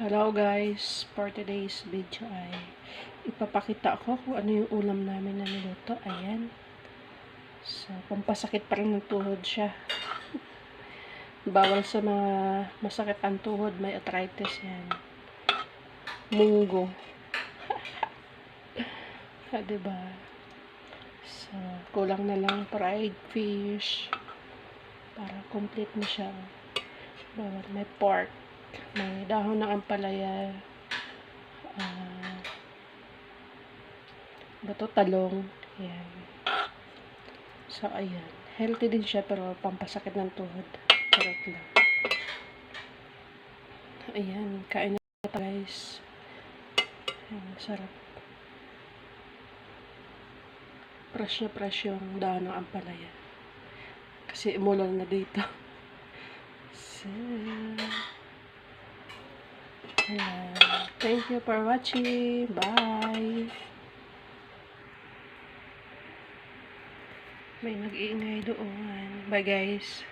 Hello guys, for today's video ay ipapakita ko kung ano yung ulam namin na niluto. Ayan. So, pampasakit pa rin ng tuhod siya. Bawal sa mga masakit ang tuhod, may arthritis yan. Munggo. ha, diba? So, kulang na lang fried fish. Para complete na siya. Bawal may pork. May dahon ng ampalaya. Ah, bato talong. Ayan. So, ayan. Healthy din siya pero pampasakit ng tuhod. Charot lang. Ayan. Kain na tayo, guys. Ayan, sarap. Fresh na fresh yung dahon ng ampalaya. Kasi umulan na dito. So, Thank you for watching. Bye. May nag-iingay doon. Bye guys.